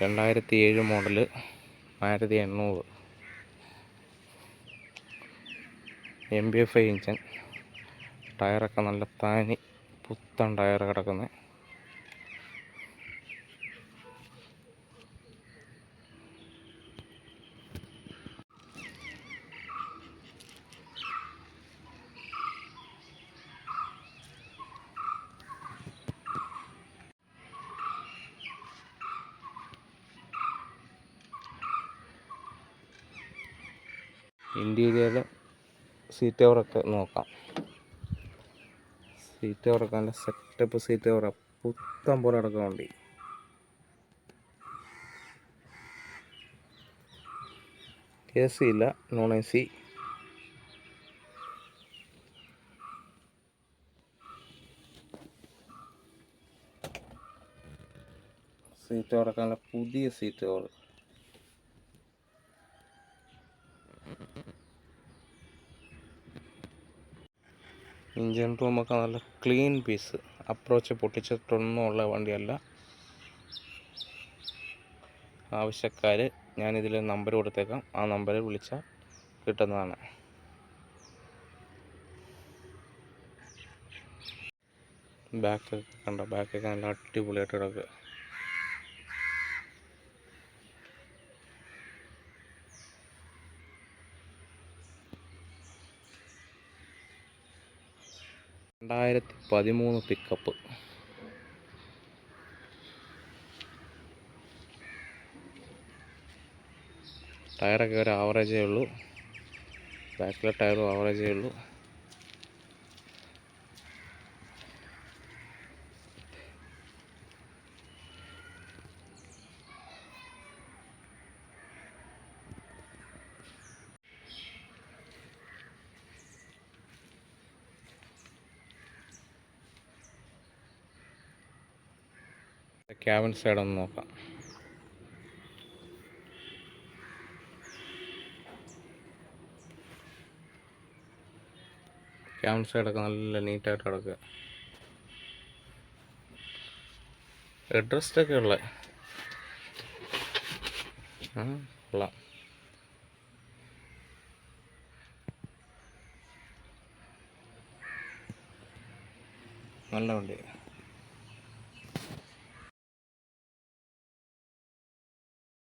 രണ്ടായിരത്തി ഏഴ് മോഡൽ ആയിരത്തി എണ്ണൂറ്. M B F I engine ടയറൊക്കെ നല്ല താനി പുത്തൻ ടയർ കിടക്കുന്നത് ഇന്റീരിയർ സീറ്റ് കവറൊക്കെ നോക്കാം. സീറ്റ് കവറൊക്കെ നല്ല സെറ്റപ്പ് സീറ്റ് കവർ പുത്തം പോലെ വണ്ടി. എ സി ഇല്ല നോൺ എ സി സീറ്റ് കവറൊക്കെ നല്ല പുതിയ സീറ്റ് കവർ ഇഞ്ചിൻ റൂമൊക്കെ നല്ല ക്ലീൻ പീസ് അപ്രോച്ച് പൊട്ടിച്ചിട്ടൊന്നും ഉള്ള വണ്ടിയല്ല. ആവശ്യക്കാർ ഞാനിതിൽ നമ്പർ കൊടുത്തേക്കാം. ആ നമ്പറിൽ വിളിച്ചാൽ കിട്ടുന്നതാണ്. ബാക്കൊക്കെ കണ്ടോ? ബാക്കൊക്കെ നല്ല അടിപൊളിയായിട്ട് കിടക്കുക രണ്ടായിരത്തി പതിമൂന്ന് പിക്കപ്പ് ടയറൊക്കെ ഒരു ആവറേജേ ഉള്ളൂ. ബാക്കിലെ ടയറും ആവറേജേ ഉള്ളൂ. ക്യാബിൻ സൈഡ് ഒന്ന് നോക്കാം. ക്യാബിൻ സൈഡൊക്കെ നല്ല നീറ്റായിട്ട് കിടക്കുക. ഹെഡ്രസ്റ്റൊക്കെ ഉള്ള. കൊള്ളാം. നല്ല വണ്ടി.